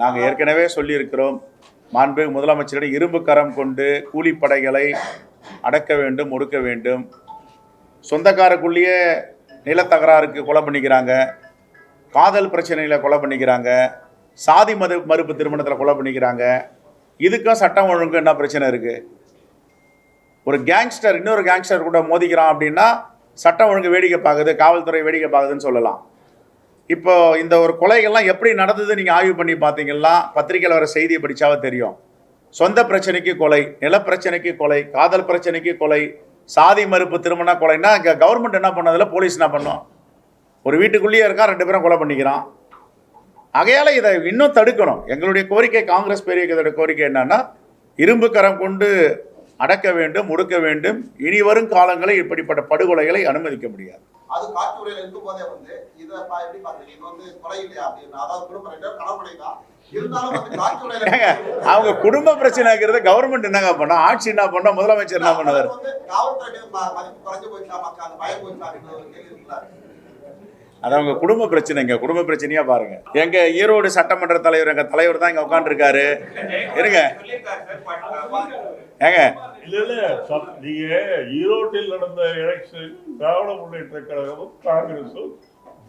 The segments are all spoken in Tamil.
நாங்கள் ஏற்கனவே சொல்லியிருக்கிறோம் மாண்புமிகு முதலமைச்சரிடம் இரும்பு கரம் கொண்டு கூலிப்படைகளை அடக்க வேண்டும் ஒடுக்க வேண்டும். சொந்தக்காரக்குள்ளேயே நிலத்தகராறுக்கு கொலை பண்ணிக்கிறாங்க. காதல் பிரச்சனையில் கொலை பண்ணிக்கிறாங்க. சாதி மது மறுப்பு திருமணத்தில் கொலை பண்ணிக்கிறாங்க. இதுக்கும் சட்டம் ஒழுங்கு என்ன பிரச்சனை இருக்குது ஒரு கேங்ஸ்டர் இன்னொரு கேங்ஸ்டர் கூட மோதிக்கிறான் அப்படின்னா சட்டம் ஒழுங்கு வேடிக்கை பார்க்குது காவல்துறை வேடிக்கை பார்க்குதுன்னு சொல்லலாம். இப்போ இந்த ஒரு கொலைகள்லாம் எப்படி நடந்தது நீங்கள் ஆய்வு பண்ணி பார்த்தீங்கன்னா பத்திரிக்கையில் வர செய்தியை படித்தாவே தெரியும். சொந்த பிரச்சனைக்கு கொலை நிலப்பிரச்சனைக்கு கொலை காதல் பிரச்சனைக்கு கொலை சாதி மறுப்பு திருமண கொலைன்னா இங்கே கவர்மெண்ட் என்ன பண்ணதில் போலீஸ் என்ன பண்ணும்? ஒரு வீட்டுக்குள்ளேயே இருக்கான் ரெண்டு பேரும் கொலை பண்ணிக்கிறான். ஆகையால் இதை இன்னும் தடுக்கணும். எங்களுடைய கோரிக்கை காங்கிரஸ் பெரிய கோரிக்கை என்னன்னா இரும்பு கரம் கொண்டு அடக்க வேண்டும் ஒடுக்க வேண்டும். இனி வரும் காலங்களில் இப்படிப்பட்ட படுகொலைகளை அனுமதிக்க முடியாது. அது காட்சி உரையில இருக்கும் போதே வந்து இதை பா- எப்படி பாக்குறீங்க இது வந்து கொலை இல்லையா? அப்படின்னு அதாவது குடும்ப கணப்படை தான். அவங்க குடும்ப பிரச்சனைங்கிறது கவர்மெண்ட் என்னங்க பண்ணோம் ஆட்சி என்ன பண்ணோம் முதலமைச்சர் என்ன பண்ணுவார்? அது அவங்க குடும்ப பிரச்சனைங்க. குடும்ப பிரச்சனையா பாருங்க. எங்க ஈரோடு சட்டமன்ற தலைவர் எங்க தலைவர் தான் இங்க உட்காந்துருக்காரு இருங்க. ஏங்க. இல்ல இல்ல நீங்க ஈரோட்டில் நடந்த எலெக்ஷன் திராவிட முன்னேற்ற கழகமும் காங்கிரசும்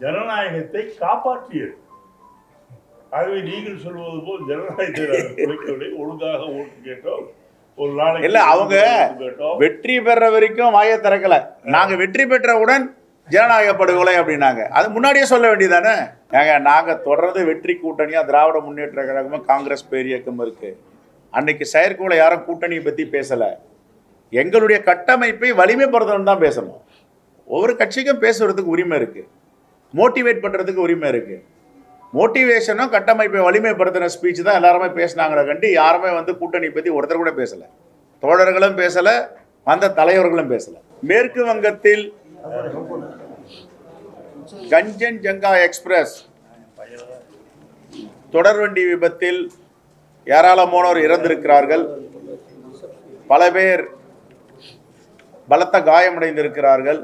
ஜனநாயகத்தை காப்பாற்றியது. ஆகவே நீங்கள் சொல்வது போல் ஜனநாயகத்தை குறைக்கவில்லை. ஒழுங்காக ஓட்டு கேட்டோம். ஒரு நாளைக்கு இல்ல, அவங்க வெற்றி பெற வரைக்கும் வாயை திறக்கல. நாங்க வெற்றி பெற்றவுடன் ஜனநாயக படுகொலை அப்படின்னாங்க. அது முன்னாடியே சொல்ல வேண்டியதானே ஏங்க நாங்க தொடர்ந்து வெற்றி கூட்டணியா திராவிட முன்னேற்ற கழகமும் காங்கிரஸ் பேரியக்கம் இருக்கு. அன்னைக்கு செயற்கூட யாரும் கூட்டணியை பற்றி பேசலை. எங்களுடைய கட்டமைப்பை வலிமைப்படுத்தணும் தான் பேசணும். ஒவ்வொரு கட்சிக்கும் பேசுறதுக்கு உரிமை இருக்குது மோட்டிவேட் பண்ணுறதுக்கு உரிமை இருக்குது மோட்டிவேஷனும் கட்டமைப்பை வலிமைப்படுத்தின ஸ்பீச் தான் எல்லாருமே பேசினாங்களே கண்டு யாருமே வந்து கூட்டணி பற்றி ஒருத்தர் கூட பேசலை. தோழர்களும் பேசலை வந்த தலைவர்களும் பேசலை. மேற்கு வங்கத்தில் கஞ்சன் ஜங்கா எக்ஸ்பிரஸ் தொடர்வண்டி விபத்தில் ஏராளமானோர் இறந்திருக்கிறார்கள். பல பேர் பலத்த காயமடைந்திருக்கிறார்கள்.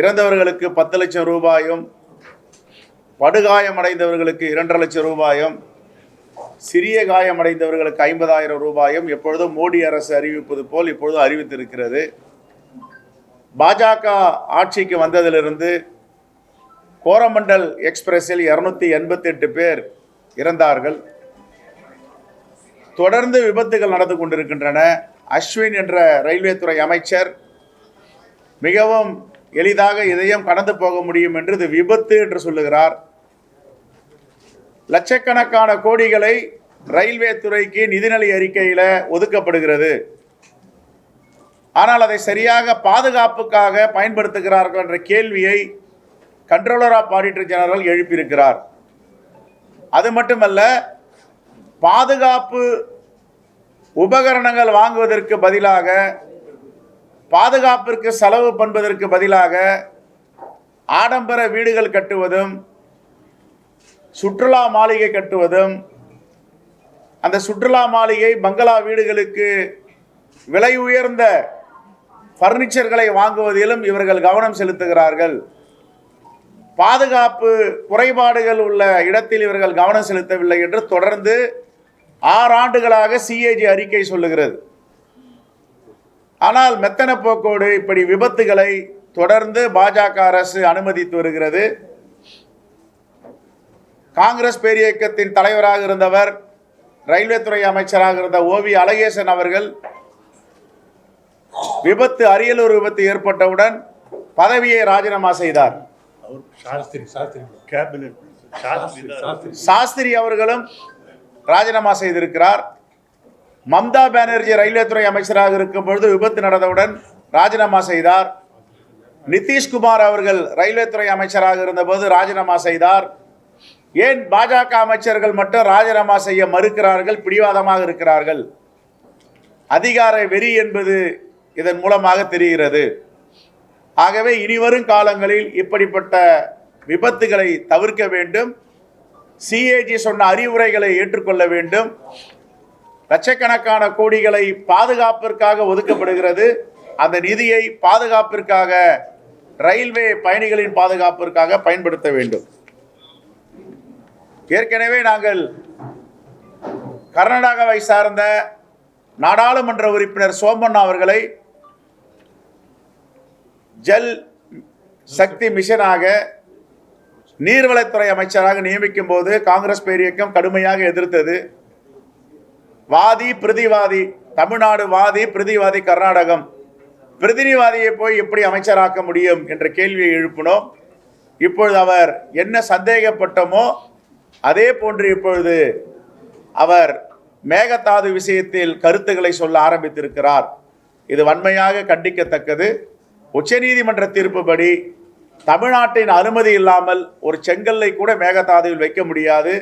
இறந்தவர்களுக்கு பத்து லட்சம் ரூபாயும் படுகாயமடைந்தவர்களுக்கு இரண்டரை லட்சம் ரூபாயும் சிறிய காயமடைந்தவர்களுக்கு ஐம்பதாயிரம் ரூபாயும் எப்பொழுதும் மோடி அரசு அறிவிப்பது போல் இப்பொழுது அறிவித்திருக்கிறது. பாஜக ஆட்சிக்கு வந்ததிலிருந்து கோரமண்டல் எக்ஸ்பிரஸில் இருநூத்தி எண்பத்தி எட்டு பேர் இறந்தார்கள். தொடர்ந்து விபத்துகள் நடந்து கொண்டிருக்கின்றன. அஸ்வின் என்ற ரயில்வே துறை அமைச்சர் மிகவும் எளிதாக இதையும் கடந்து போக முடியும் என்று இது விபத்து என்று சொல்லுகிறார். லட்சக்கணக்கான கோடிகளை ரயில்வே துறைக்கு நிதிநிலை அறிக்கையில் ஒதுக்கப்படுகிறது. ஆனால் அதை சரியாக பாதுகாப்புக்காக பயன்படுத்துகிறார்கள் என்ற கேள்வியை கண்ட்ரோலர் ஆஃப் ஆடிட்டர் ஜெனரல் எழுப்பியிருக்கிறார். அது மட்டுமல்ல பாதுகாப்பு உபகரணங்கள் வாங்குவதற்கு பதிலாக பாதுகாப்பிற்கு செலவு பண்ணுவதற்கு பதிலாக ஆடம்பர வீடுகள் கட்டுவதும் சுற்றுலா மாளிகை கட்டுவதும் அந்த சுற்றுலா மாளிகை பங்களா வீடுகளுக்கு விலை உயர்ந்த ஃபர்னிச்சர்களை வாங்குவதிலும் இவர்கள் கவனம் செலுத்துகிறார்கள். பாதுகாப்பு குறைபாடுகள் உள்ள இடத்தில் இவர்கள் கவனம் செலுத்தவில்லை என்று தொடர்ந்து ஆறு ஆண்டுகளாக சிஏஜி அறிக்கை சொல்லுகிறது. ஆனால் மெத்தன போக்கோடு இப்படி விபத்துகளை தொடர்ந்து பாஜக அரசு அனுமதித்து வருகிறது. காங்கிரஸ் பேரியக்கத்தின் தலைவராக இருந்தவர் ரயில்வே துறை அமைச்சராக இருந்த ஓவி அழகேசன் அவர்கள் விபத்து அரியலூர் விபத்து ஏற்பட்டவுடன் பதவியை ராஜினாமா செய்தார். அவர் சாஸ்திரி சாஸ்திரி. கேபினெட் சாஸ்திரி அவர்களும் ராஜினாமா செய்திருக்கிறார். மம்தா பானர்ஜி ரயில்வே துறை அமைச்சராக இருக்கும் பொழுது விபத்து நடந்தவுடன் ராஜினாமா செய்தார். நிதிஷ்குமார் அவர்கள் ரயில்வே துறை அமைச்சராக இருந்தபோது ராஜினாமா செய்தார். ஏன் பாஜக அமைச்சர்கள் மட்டும் ராஜினாமா செய்ய மறுக்கிறார்கள் பிடிவாதமாக இருக்கிறார்கள்? அதிகார வெறி என்பது இதன் மூலமாக தெரிகிறது. ஆகவே இனிவரும் காலங்களில் இப்படிப்பட்ட விபத்துகளை தவிர்க்க வேண்டும். சிஏஜி சொன்ன அறிவுரைகளை ஏற்றுக்கொள்ள வேண்டும். லட்சக்கணக்கான கோடிகளை பாதுகாப்பிற்காக ஒதுக்கப்படுகிறது. அந்த நிதியை பாதுகாப்பிற்காக ரயில்வே பயணிகளின் பாதுகாப்பிற்காக பயன்படுத்த வேண்டும். ஏற்கனவே நாங்கள் கர்நாடகாவை சார்ந்த நாடாளுமன்ற உறுப்பினர் சோமண்ணா அவர்களை ஜல் சக்தி மிஷனாக நீர்வளத்துறை அமைச்சராக நியமிக்கும் போது காங்கிரஸ் பேரியக்கம் கடுமையாக எதிர்த்தது. வாதி பிரதிவாதி தமிழ்நாடு வாதி பிரதிவாதி கர்நாடகம். பிரதிநிவாதியை போய் எப்படி அமைச்சராக்க முடியும் என்ற கேள்வியை எழுப்பினோம். இப்பொழுது அவர் என்ன சந்தேகப்பட்டமோ அதே போன்று இப்பொழுது அவர் மேகதாது விஷயத்தில் கருத்துக்களை சொல்ல ஆரம்பித்திருக்கிறார். இது வன்மையாக கண்டிக்கத்தக்கது. உச்சநீதிமன்ற தீர்ப்புப்படி தமிழ்நாட்டின் அனுமதி இல்லாமல் ஒரு செங்கல்லை கூட மேகதாதுவில் வைக்க முடியாது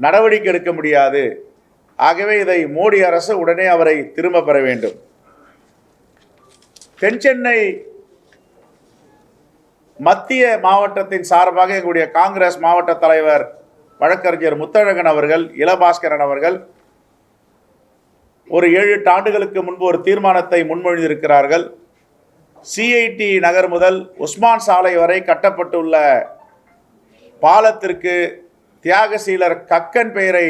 நடவடிக்கை எடுக்க முடியாது. ஆகவே இதை மோடி அரசு உடனே அவரை திரும்ப பெற வேண்டும். தென்சென்னை மத்திய மாவட்டத்தின் சார்பாக எங்களுடைய காங்கிரஸ் மாவட்ட தலைவர் வழக்கறிஞர் முத்தழகன் அவர்கள் இளபாஸ்கரன் அவர்கள் ஒரு ஏழு எட்டு ஆண்டுகளுக்கு முன்பு ஒரு தீர்மானத்தை முன்மொழிந்திருக்கிறார்கள். சிஐடி நகர் முதல் உஸ்மான் சாலை வரை கட்டப்பட்டுள்ள பாலத்திற்கு தியாகசீலர் கக்கன் பெயரை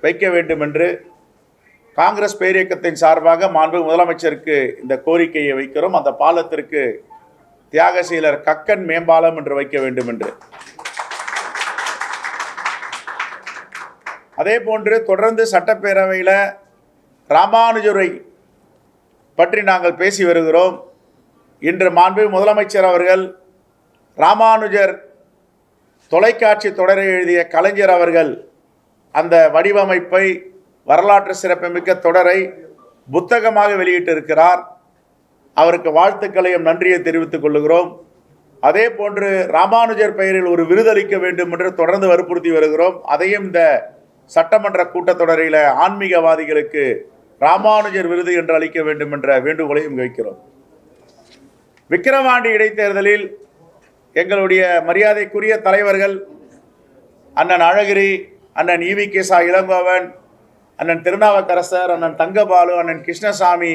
வைக்க வேண்டும் என்று காங்கிரஸ் பேரியக்கத்தின் சார்பாக மாண்பு முதலமைச்சருக்கு இந்த கோரிக்கையை வைக்கிறோம். அந்த பாலத்திற்கு தியாகசீலர் கக்கன் மேம்பாலம் என்று வைக்க வேண்டும் என்று. அதே போன்று தொடர்ந்து சட்டப்பேரவையில் ராமானுஜரை பற்றி நாங்கள் பேசி வருகிறோம். இன்று மாண்பு முதலமைச்சர் அவர்கள் ராமானுஜர் தொலைக்காட்சி தொடரை எழுதிய கலைஞர் அவர்கள் அந்த வடிவமைப்பை வரலாற்று சிறப்புமிக்க தொடரை புத்தகமாக வெளியிட்டிருக்கிறார். அவருக்கு வாழ்த்துக்களையும் நன்றியை தெரிவித்துக் கொள்கிறோம் அதே போன்று ராமானுஜர் பெயரில் ஒரு விருதளிக்க வேண்டும் என்று தொடர்ந்து வற்புறுத்தி வருகிறோம். அதையும் இந்த சட்டமன்ற கூட்டத்தொடரில் ஆன்மீகவாதிகளுக்கு ராமானுஜர் விருது என்று அளிக்க வேண்டும் என்ற வேண்டுகோளையும் வைக்கிறோம். விக்கிரவாண்டி இடைத்தேர்தலில் எங்களுடைய மரியாதைக்குரிய தலைவர்கள் அண்ணன் அழகிரி அண்ணன் ஈவி கேசா இளங்கோவன் அண்ணன் திருநாவுக்கரசர் அண்ணன் தங்கபாலு அண்ணன் கிருஷ்ணசாமி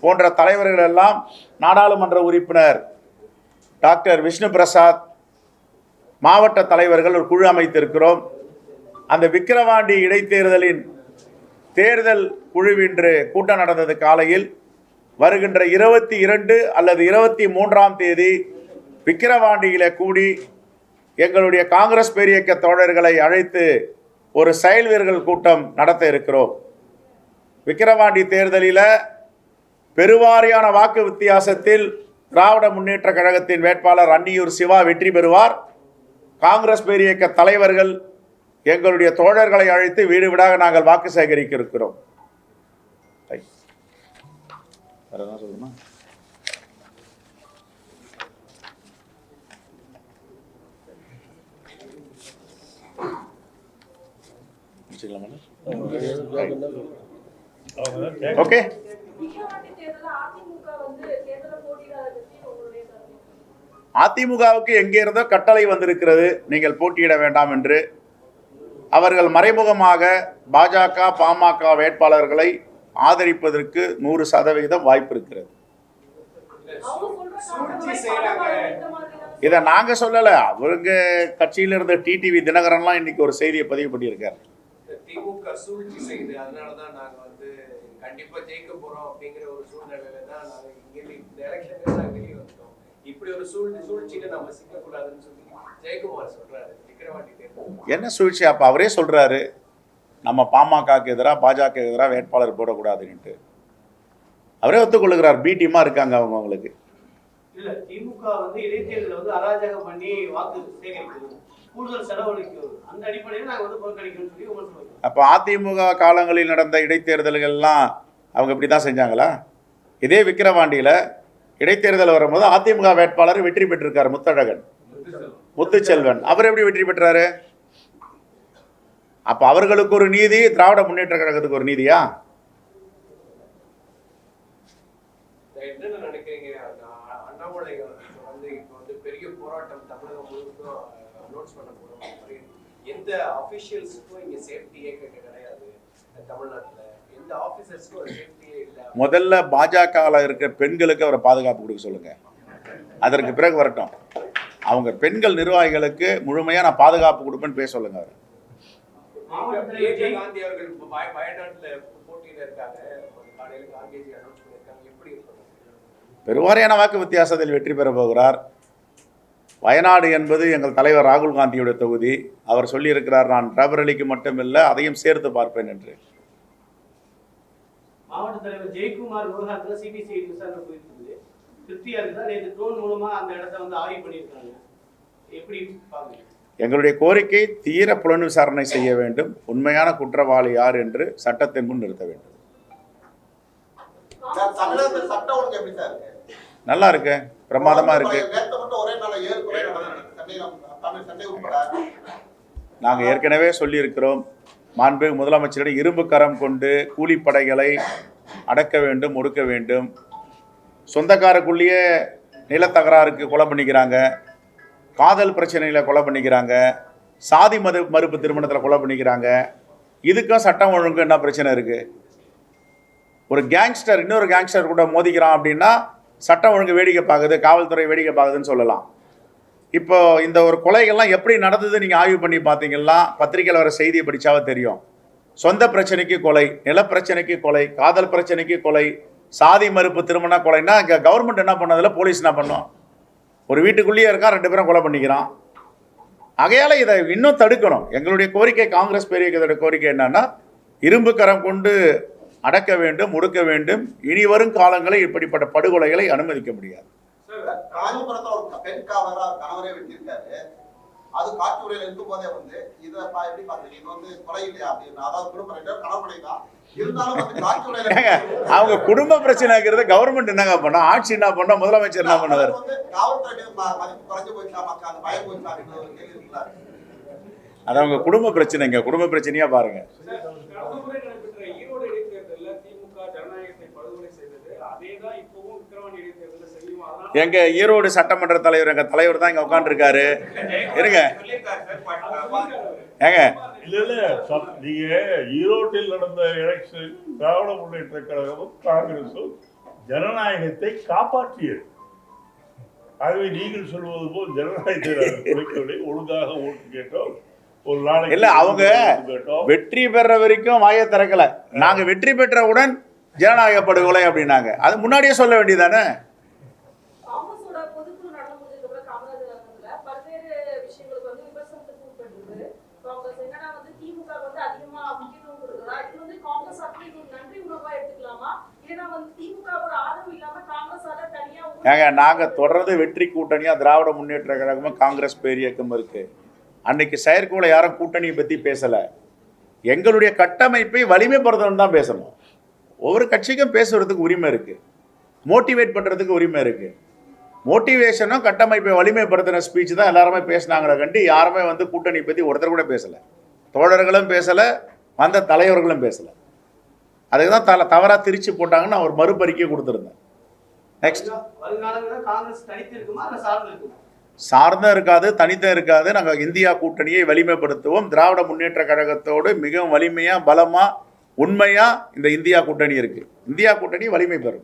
போன்ற தலைவர்கள் எல்லாம் நாடாளுமன்ற உறுப்பினர் டாக்டர் விஷ்ணு பிரசாத் மாவட்ட தலைவர்கள் ஒரு குழு அமைத்திருக்கிறோம். அந்த விக்கிரவாண்டி இடைத்தேர்தலின் தேர்தல் குழுவின்று கூட்டம் நடந்தது காலையில். வருகின்ற இருபத்தி இரண்டு அல்லது இருபத்தி மூன்றாம் தேதி விக்கிரவாண்டியில கூடி எங்களுடைய காங்கிரஸ் பேரியக்க தோழர்களை அழைத்து ஒரு செயல் வீரர்கள் கூட்டம் நடத்த இருக்கிறோம். விக்கிரவாண்டி தேர்தலில் பெருவாரியான வாக்கு வித்தியாசத்தில் திராவிட முன்னேற்ற கழகத்தின் வேட்பாளர் அன்னியூர் சிவா வெற்றி பெறுவார். காங்கிரஸ் பேரியக்க தலைவர்கள் எங்களுடைய தோழர்களை அழைத்து வீடு வீடாக நாங்கள் வாக்கு சேகரிக்க இருக்கிறோம். வேற எதாவது சொல்லணுமா? ஓகே. அதிமுகவுக்கு எங்கே இருந்தோ கட்டளை வந்திருக்கிறது. நீங்கள் போட்டியிட வேண்டாம் என்று. அவர்கள் மறைமுகமாக பாஜக பாமக வேட்பாளர்களை ஆதரிப்பதற்கு நூறு சதவிகிதம் வாய்ப்பு இருக்கிறது. இதை நாங்கள் சொல்லலை. அவங்க கட்சியில இருந்த டிடிவி தினகரன்லாம் இன்னைக்கு ஒரு செய்தியை பதிவு பண்ணியிருக்காரு. திமுக சூழ்ச்சி செய்யுது. அதனாலதான் நாங்க வந்து கண்டிப்பா ஜெயிக்க போறோம் அப்படிங்கிற ஒரு சூழ்நிலையில தான் நாங்க இங்க இந்த எலெக்ஷனுக்கு நாங்க வெளியே வந்துட்டோம். இப்படி ஒரு சூழ் சூழ்ச்சியில நம்ம சிக்கக்கூடாதுன்னு சொல்லி ஜெயக்குமார் சொல்றாரு. விக்கிரவாண்டி தேர்தல். என்ன சூழ்ச்சி? அப்போ அவரே சொல்கிறாரு நம்ம பாமகக்கு எதிராக பாஜக எதிராக வேட்பாளர் போடக்கூடாதுன்ட்டு அவரே ஒத்துக்கொள்ளுகிறார் பி டீமாக இருக்காங்க அவங்க அவங்களுக்கு. இல்ல திமுக வந்து இடைத்தேர்தல வந்து அராஜகம் பண்ணி வாக்கு சேகரிக்குது. கூடுதல் செலவழிக்கும் அந்த அடிப்படையில் நாங்க வந்து புறக்கணிக்கணும்னு சொல்லி விமர்சனம் வைக்கிறோம் அப்போ அதிமுக காலங்களில் நடந்த இடைத்தேர்தல்கள்லாம் அவங்க இப்படி தான் செஞ்சாங்களா? இதே விக்கிரவாண்டியில் இடைத்தேர்தல் வரும்போது அதிமுக வேட்பாளர் வெற்றி பெற்றிருக்கார் முத்தழகன். முத்துச்செல்வன். அவர் எப்படி வெற்றி பெற்றாரு? அப்போ அவர்களுக்கு ஒரு நீதி திராவிட முன்னேற்ற கழகத்துக்கு ஒரு நீதியா? எந்த அபிஷியல்ஸுக்கும் இங்க சேஃப்டியே கிடையாது. தமிழ்நாட்டுல எந்த ஆபீசர்ஸ்க்கும் ஒரு சேஃப்டியே இல்லை. முதல்ல பாஜகவில் இருக்கிற பெண்களுக்கு அவரை பாதுகாப்பு கொடுக்க சொல்லுங்க. அதற்கு பிறகு வரட்டும். அவங்க பெண்கள் நிர்வாகிகளுக்கு முழுமையாக நான் பாதுகாப்பு கொடுப்பேன்னு பேச சொல்லுங்க அவர் மாவட்ட தலைவர் பிரியங்கா ஜெய் காந்தி அவர்கள் இப்ப வய- வயநாட்டுல போட்டியில இருக்காங்க. காலையில கார்கேஜி அனௌன்ஸ் பண்ணியிருக்காங்க. எப்படி இருக்கும் பெருவாரியான வாக்கு வித்தியாசத்தில் வெற்றி பெற போகிறார். வயநாடு என்பது எங்கள் தலைவர் ராகுல் காந்தியுடைய தொகுதி. அவர் சொல்லியிருக்கிறார் நான் ரபரலிக்கு மட்டுமில்லை அதையும் சேர்த்து பார்ப்பேன் என்று. மாவட்ட தலைவர் ஜெயக்குமார் விவகாரத்துல சிபிசிஐடி விசாரணை போயிட்டு இருக்குது திருப்தியா இருக்குதா? நேற்று ட்ரோன் மூலமா அந்த இடத்த வந்து ஆய்வு பண்ணியிருக்காங்க. எப்படி பாக்குறீங்க? எங்களுடைய கோரிக்கை தீர புலன் விசாரணை செய்ய வேண்டும். உண்மையான குற்றவாளி யார் என்று சட்டத்தின் முன் நிறுத்த வேண்டும். நல்லா இருக்கு. பிரமாதமா இருக்கு. நாங்கள் ஏற்கனவே சொல்லியிருக்கிறோம். மாண்புமிகு முதலமைச்சரிடம் இரும்பு கரம் கொண்டு கூலிப்படைகளை அடக்க வேண்டும் ஒடுக்க வேண்டும். சொந்தக்காரக்குள்ளேயே நிலத்தகராறுக்கு கொலை பண்ணிக்கிறாங்க. காதல் பிரச்சனையில் கொலை பண்ணிக்கிறாங்க. சாதி மது மறுப்பு திருமணத்தில் கொலை பண்ணிக்கிறாங்க. இதுக்கும் சட்டம் ஒழுங்கு என்ன பிரச்சனை இருக்குது ஒரு கேங்ஸ்டர் இன்னொரு கேங்ஸ்டர் கூட மோதிக்கிறான் அப்படின்னா சட்டம் ஒழுங்கு வேடிக்கை பார்க்குது காவல்துறை வேடிக்கை பார்க்குதுன்னு சொல்லலாம். இப்போ இந்த ஒரு கொலைகள்லாம் எப்படி நடந்தது நீங்கள் ஆய்வு பண்ணி பார்த்தீங்கன்னா பத்திரிக்கையில் வர செய்தியை படித்தாவே தெரியும். சொந்த பிரச்சனைக்கு கொலை நிலப்பிரச்சனைக்கு கொலை காதல் பிரச்சனைக்கு கொலை சாதி மறுப்பு திருமண கொலைன்னா இங்கே கவர்மெண்ட் என்ன பண்ணதில்ல போலீஸ் என்ன பண்ணும்? ஒரு வீட்டுக்குள்ளேயே இருக்கான் ரெண்டு பேரும் கொலை பண்ணிக்கிறான். ஆகையால் இதை இன்னும் தடுக்கணும். எங்களுடைய கோரிக்கை காங்கிரஸ் பெரியதோட கோரிக்கை என்னன்னா இரும்பு கரம் கொண்டு அடக்க வேண்டும் முடுக்க வேண்டும். இனி வரும் காலங்களில் இப்படிப்பட்ட படுகொலைகளை அனுமதிக்க முடியாது. அது காட்சி உரையில இருக்கும் போதே வந்து இதை பா- எப்படி பாக்குறீங்க இது வந்து கொலை இல்லையா அப்படின்னு அதாவது குடும்ப ரெண்டு கணவனை தான். அவங்க குடும்ப பிரச்சனைங்கிறது கவர்மெண்ட் என்னங்க பண்ணோம் ஆட்சி என்ன பண்ணோம் முதலமைச்சர் என்ன பண்ணுவார்? அது அவங்க குடும்ப பிரச்சனைங்க. குடும்ப பிரச்சனையா பாருங்க கடந்த முறை நடைபெற்ற ஈரோடு இடைத்தேர்தலில் திமுக ஜனநாயகத்தை படுகொலை செய்தது அதே தான் இப்பவும் விக்கிரவாண்டி இடைத்தேர்தலில் செய்யும் அதனால எங்க ஈரோடு சட்டமன்ற தலைவர் எங்க தலைவர் தான் இங்க உட்காந்துருக்காரு இருங்க. ஏங்க. இல்ல இல்ல. நீங்க ஈரோட்டில் நடந்த எலெக்ஷன் திராவிட முன்னேற்ற கழகமும் காங்கிரசும் ஜனநாயகத்தை காப்பாற்றியது. ஆகவே நீங்கள் சொல்வது போல் ஜனநாயகத்தை ஒழுங்காக ஓட்டு கேட்டோம். ஒரு நாளைக்கு இல்ல, அவங்க வெற்றி பெற வரைக்கும் வாயை திறக்கல. நாங்க வெற்றி பெற்றவுடன் ஜனநாயக படுகொலை அப்படின்னாங்க. அது முன்னாடியே சொல்ல வேண்டியதானே ஏங்க நாங்கள் தொடர்ந்து வெற்றி கூட்டணியாக திராவிட முன்னேற்ற கழகமும் காங்கிரஸ் பேரியக்கம் இருக்குது அன்னைக்கு செயற்குழுல யாரும் கூட்டணியை பற்றி பேசலை. எங்களுடைய கட்டமைப்பை வலிமைப்படுத்தணும் தான் பேசணும். ஒவ்வொரு கட்சிக்கும் பேசுறதுக்கு உரிமை இருக்குது மோட்டிவேட் பண்ணுறதுக்கு உரிமை இருக்குது மோட்டிவேஷனும் கட்டமைப்பை வலிமைப்படுத்தின ஸ்பீச் தான் எல்லாருமே பேசினாங்களே கண்டி யாருமே வந்து கூட்டணி பற்றி ஒருத்தர் கூட பேசலை. தோழர்களும் பேசலை வந்த தலைவர்களும் பேசலை. அதுக்கு தான் தலை தவறாக திரிச்சு போட்டாங்கன்னு நான் ஒரு மறுபறிக்கை கொடுத்துருந்தேன். நெக்ஸ்ட் தனித்து சார்ந்து இருக்காது தனித்தும் இருக்காது. நாங்கள் இந்தியா கூட்டணியை வலிமைப்படுத்துவோம். திராவிட முன்னேற்ற கழகத்தோடு மிகவும் வலிமையாக பலமாக உண்மையாக இந்த இந்தியா கூட்டணி இருக்குது இந்தியா கூட்டணி வலிமை பெறும்.